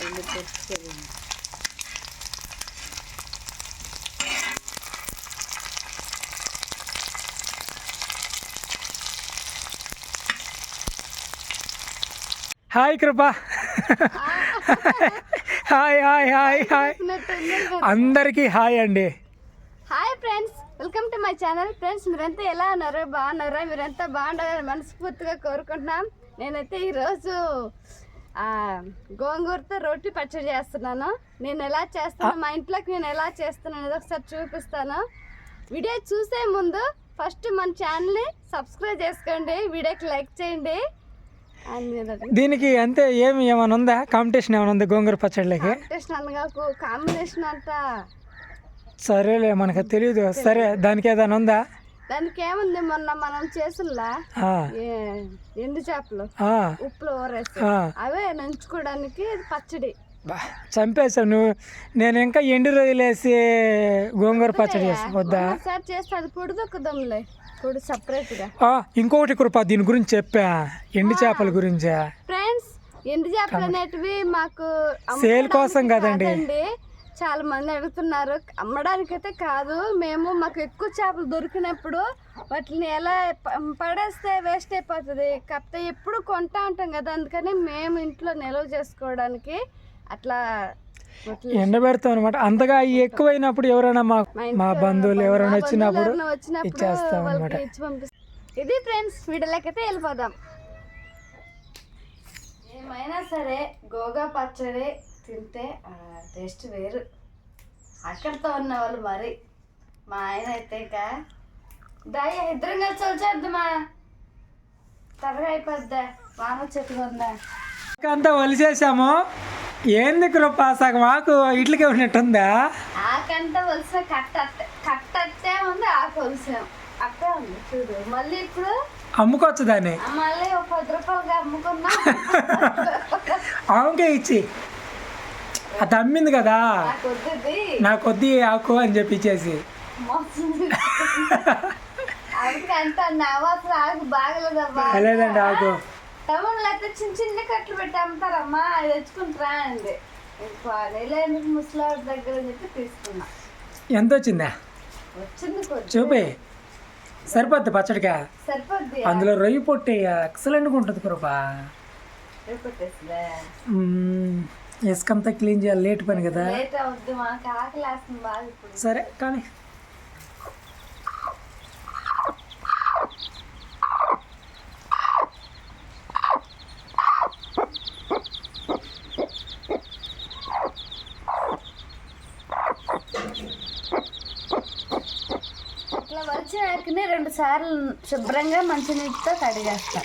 తెలియదు hi Krupa. Hi hi hi hi. అందరికీ hi అండి. Hi friends welcome to my channel. Friends మీరంతా ఎలా ఉన్నారు బాగున్నారా? మీరంతా బాగుండాలని మనస్ఫూర్తిగా కోరుకుంటున్నాం. నేనైతే ఈరోజు గోంగూరతో రొట్టి పచ్చడి చేస్తున్నాను. నేను ఎలా చేస్తాను మా ఇంట్లోకి నేను ఎలా చేస్తాను అనేది ఒకసారి చూపిస్తాను. వీడియో చూసే ముందు ఫస్ట్ మన ఛానల్ని సబ్స్క్రైబ్ చేసుకోండి వీడియోకి లైక్ చేయండి. దీనికి అంతే ఏమి ఏమైనా ఉందా? కాంపిటీషన్ ఏమైనా ఉందా గోంగూర పచ్చడిలోకి కాంపిటీషన్ అనగా కాంబినేషన్ అంతా సరేలే మనకు తెలియదు. సరే దానికి ఏదైనా ఉందా? దానికి ఏముంది మొన్న మనం చేసినలా ఎండు చేపలు ఉప్పులో ఊరేసి. అవే నంచుకోవడానికి పచ్చడి. బా, చంపేశావు నువ్వు. నేను ఇంకా ఎండు రొయ్యలు వేసి గోంగూర పచ్చడి చేస్తా వద్దా? ఒకసారి చేస్తే అది పొడి దొక్కుదాంలే పొడి సపరేట్గా. ఆ, ఇంకొకటి కృప దీని గురించి చెప్పా. ఎండు చేపల గురించా? ఫ్రెండ్స్ ఎండు చేపలు అనేటివి మాకు సేల్ కోసం కదండి. చాలా మంది అడుగుతున్నారు. అమ్మడానికైతే కాదు మేము మాకు ఎక్కువ చేపలు దొరికినప్పుడు వాటిని ఎలా పడేస్తే వేస్ట్ అయిపోతుంది. కాకపోతే ఎప్పుడు కొంటా ఉంటాం కదా అందుకని మేము ఇంట్లో నిల్వ చేసుకోవడానికి అట్లా ఎండబెడతాం అనమాట అంతగా అవి ఎక్కువైనప్పుడు ఎవరైనా మా మా బంధువులు ఎవరైనా వచ్చినప్పుడు ఇచ్చేస్తాం అనమాట ఇది ఫ్రెండ్స్ వీడియోలకైతే వెళ్ళిపోదాం. ఏమైనా సరే గోగా పచ్చడి తింటే టేస్ట్ వేరు. అక్కడితో ఉన్న వాళ్ళు మరి. మా ఆయన అయితే ఇంకా దాయ ఇద్దరం కలిసి వచ్చేద్దామా త్వరగా అయిపోద్దా? వాన ఉందా? అంతా వలిసేసాము. ఏంది కృప? సగం ఆకు ఇట్లకే ఉన్నట్టుందా? ఆకంతా వలస కట్ట కట్ట ఉంది ఆకు వలసాం. అట్టే ఉంది చూడు. మళ్ళీ ఇప్పుడు అమ్ముకోవచ్చు దాన్ని? మళ్ళీ ఒక పది రూపాయలుగా అమ్ముకున్నా. ఆమెకే ఇచ్చి. అది అమ్మింది కదా. నాకు వద్ది ఆకు అని చెప్పి ఇచ్చేసి. లేదండి ఆకు టౌన్లో అయితే చిన్న చిన్న కట్లు పెట్టి అమ్ముతారమ్మా అది తెచ్చుకుంటారా అండి నెల ముసలాడి దగ్గర అని చెప్పి తీసుకున్నా. ఎంత వచ్చిందా చూపి. సరిపోద్ది పచ్చడికా? అందులో రొయ్యి పొట్టి ఎక్సలెంట్గా ఉంటుంది కృప. ఇసుకంతా క్లీన్ చేయాలి లేట్ పని కదా. సరే కానీ. ఇట్లా వచ్చిన ఆకుని రెండు సార్లు శుభ్రంగా మంచినీటితో కడిగేస్తా.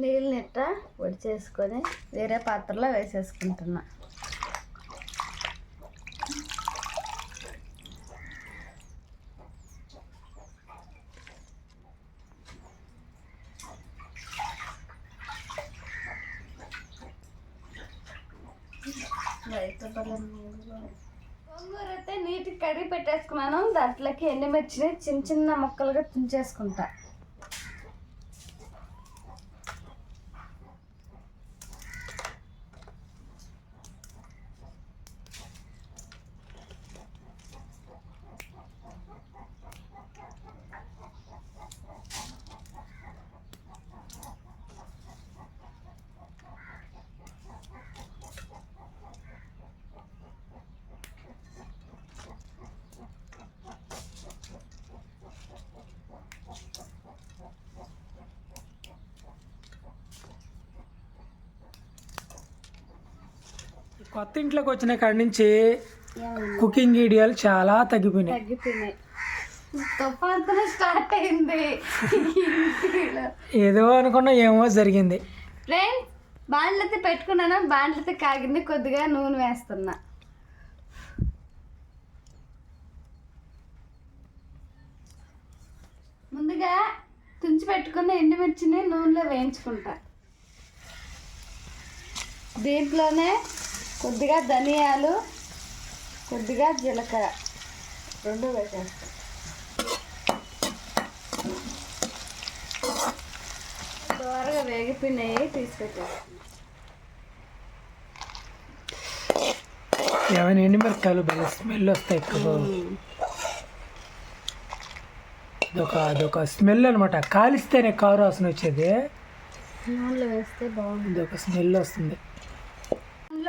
నీళ్ళు నెట్ట పొడి చేసుకొని వేరే పాత్రలో వేసేసుకుంటున్నా. అయితే నీటికి కడిగి పెట్టేసుకున్నాను. దాంట్లోకి ఎండిమిర్చిని చిన్న చిన్న ముక్కలుగా తుంచేసుకుంటా. కొత్త ఇంట్లోకి వచ్చిన కాడి నుంచి? కుకింగ్ వీడియోలు చాలా తగ్గిపోయినాయి. స్టార్ట్ అయింది. ఏదో అనుకున్నా ఏమో జరిగింది. ఫ్రెండ్స్ బాండ్లతో పెట్టుకున్నాను బాండ్లతో కాగింది కొద్దిగా నూనె వేస్తున్నా. ముందుగా తుంచి పెట్టుకున్న ఎండుమిర్చిని నూనెలో వేయించుకుంటా. దీంట్లోనే కొద్దిగా ధనియాలు కొద్దిగా జీలకర్ర. రెండు వేసేస్తాం. త్వరగా వేగిపోయినాయి తీసి పెట్టేస్తాం ఏమైనా ఎండుమిరపకాయలు భలే స్మెల్ వస్తాయి ఎక్కువ అదొక అదొక స్మెల్ అనమాట కాలిస్తేనే కారు వాసన వచ్చేది. నూనెలో వేస్తే బాగుంటుంది. అదొక స్మెల్ వస్తుంది.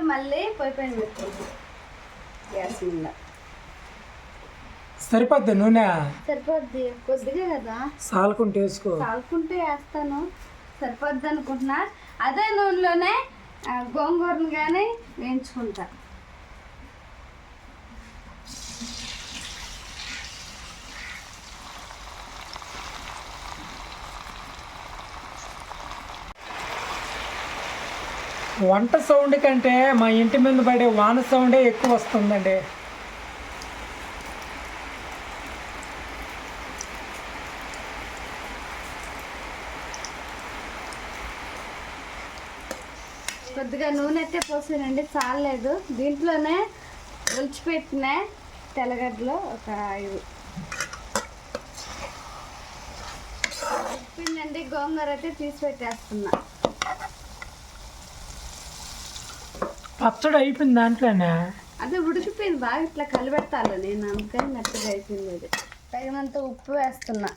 మళ్ళీ పొయ్యి పైన పెట్టుకుంటాం. గ్యాస్ మీద. సరిపోద్ది నూనె? సరిపోద్ది. కొద్దిగా కదా. సాలుకుంటే వేసుకో. వేస్తాను. సరిపోద్ది అనుకుంటున్నా. అదే నూనెలోనే గోంగూరను కానీ వేయించుకుంటా. వంట సౌండ్ కంటే మా ఇంటి మీద పడే వాన సౌండే ఎక్కువ వస్తుందండి. కొద్దిగా నూనె అయితే పోసానండి చాలలేదు. దీంట్లోనే ఒలిచిపెట్టిన తెల్లగడ్డలు ఒక ఐదు. ఉప్పిందండి గోంగూర అయితే తీసి పెట్టేస్తున్నా. పచ్చడి అయిపోయింది దాంట్లోనే. అదే ఉడికిపోయింది బాగా ఇట్లా కలిపెట్టాలి నేను అందుకని మెత్తగా అయిపోయింది అది. తగినంత ఉప్పు వేస్తున్నా.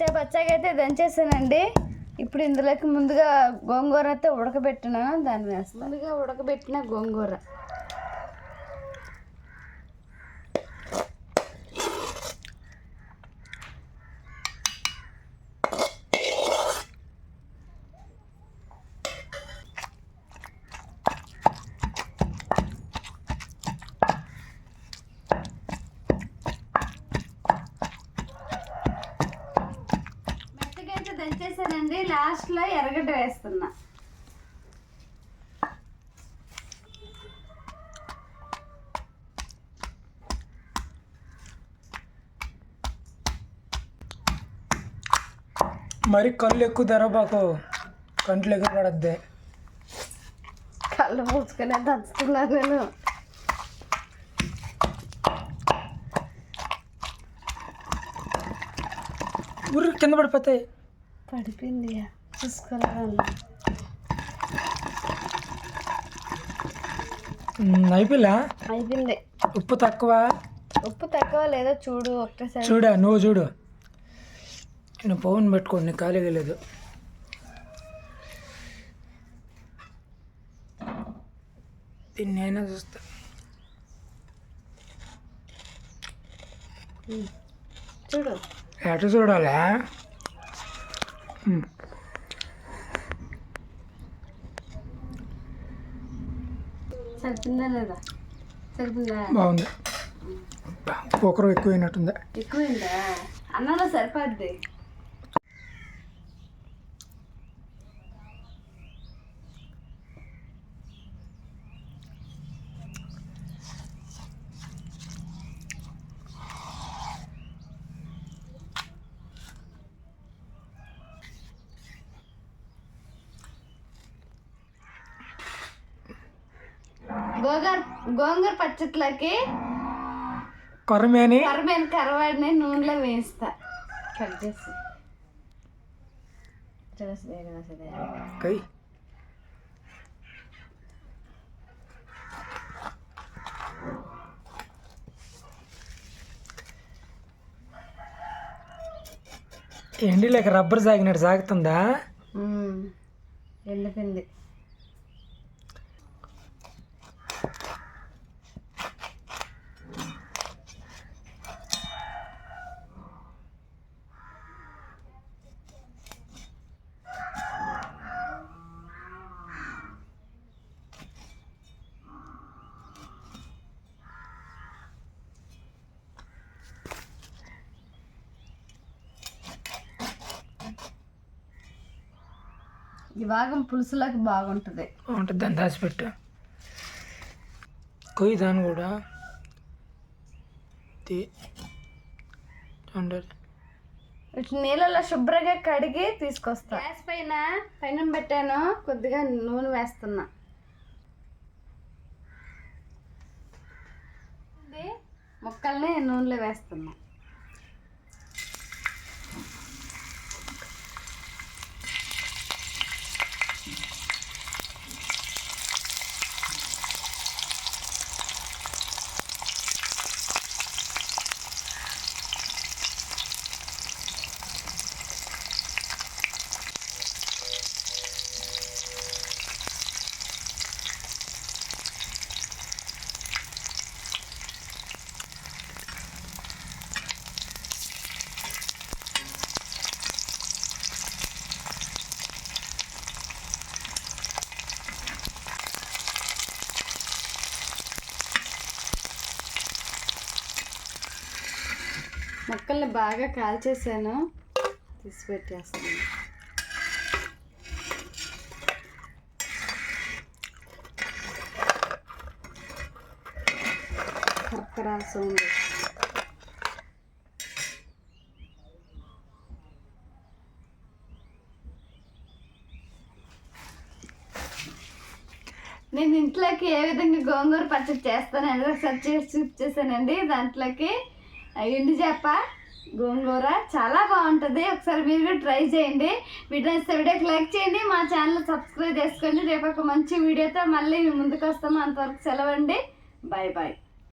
కచ్చా పచ్చాగా అయితే దంచేసానండి. ఇప్పుడు ఇందులోకి ముందుగా గోంగూర అయితే ఉడకబెట్టినా దాన్ని వేస్తాను. ముందుగా ఉడకబెట్టిన గోంగూర మెత్తగా అయితే దంచేసానండి లాస్ట్లో ఎర్రగడ్డ వేస్తున్నా మరి కళ్ళు ఎక్కువ ధరబాకు కంట్లు ఎగురు పడద్ది. కళ్ళు మూసుకునే దంచుతున్నాను నేను. ఊరు కింద పడిపోతాయి పడిపోయింది. చూసుకోవాలి ఉమ్, అయిపోయిలా అయిపోయింది. ఉప్పు తక్కువ? ఉప్పు తక్కువ లేదో చూడు ఒక్కసారి. చూడా నువ్వు చూడు. నేను పవన్ పెట్టుకోండి ఖాళీగా లేదు. దీన్ని అయినా చూస్తా చూడు. ఎట చూడాలా? సరిపోయిందా లేదా? సరిపోయిందా? బాగుంది. కుక్కరు ఎక్కువైనట్టుంది. ఎక్కువైందా? అన్నంలో సరిపోద్ది. గోంగూర గోంగూర పచ్చట్లకి కొరమేని? కరమైన కరవాడిని నూనెలో వేస్తా కట్ చేసి. కై. ఎండి లేక రబ్బర్ సాగినట్టు సాగుతుందా. ఎండిపోయింది. ఈ భాగం పులుసులోకి బాగుంటుంది. బాగుంటుంది దాన్ని దాచిపెట్టు కొయ్యి దాన్ని కూడా నీళ్ళలో శుభ్రంగా కడిగి తీసుకొస్తా. గ్యాస్ పైన పైన పెట్టాను కొద్దిగా నూనె వేస్తున్నా. ముక్కల్ని నూనెలో వేస్తున్నా. ముక్కల్ని బాగా కాల్చేసాను. తీసి పెట్టేస్తాను. కర్కరా సౌండ్ నేను ఇంట్లోకి ఏ విధంగా గోంగూర పచ్చడి చేస్తానండి ఒకసారి చేసి చూపించేసానండి దాంట్లోకి ఎండు చెప్ప గోంగూర చాలా బాగుంటుంది. ఒకసారి మీరు కూడా ట్రై చేయండి. వీడియో ఇస్తే వీడియోకి లైక్ చేయండి. మా ఛానల్ సబ్స్క్రైబ్ చేసుకోండి. రేపు ఒక మంచి వీడియోతో మళ్ళీ ముందుకు వస్తాము. అంతవరకు సెలవండి బాయ్ బాయ్